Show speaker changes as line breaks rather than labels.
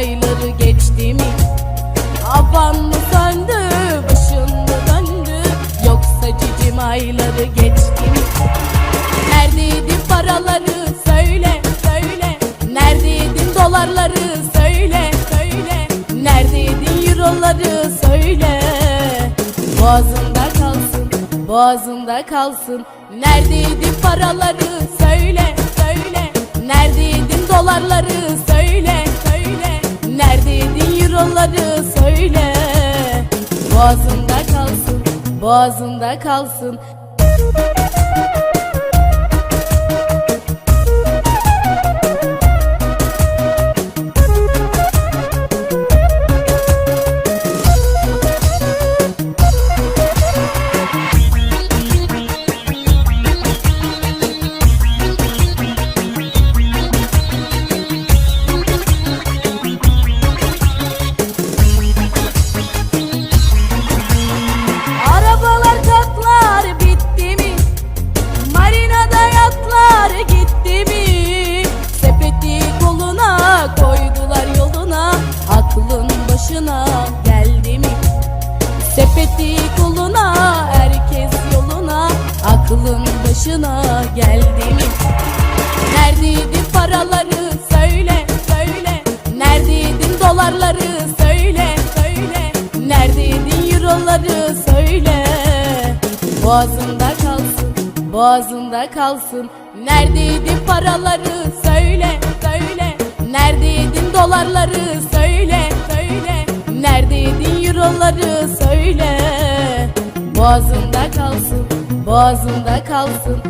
ayları geçti mi? Havan mı söndü, başın mı döndü? Yoksa cicim ayları geçti mi? Neredeydi paraları söyle söyle Neredeydin dolarları söyle söyle Neredeydin euroları söyle Boğazında kalsın, boğazında kalsın Neredeydin paraları söyle söyle Neredeydin dolarları Euroları söyle. Boğazında kalsın boğazında kalsın Sepeti koluna herkes yoluna Aklın başına geldi mi? Neredeydin paraları söyle söyle. Neredeydin dolarları söyle söyle. Neredeydin euroları söyle. Boğazında kalsın boğazında kalsın. Neredeydin paraları söyle söyle. Neredeydin dolarları söyle söyle Euroları söyle. Boğazında kalsın boğazında kalsın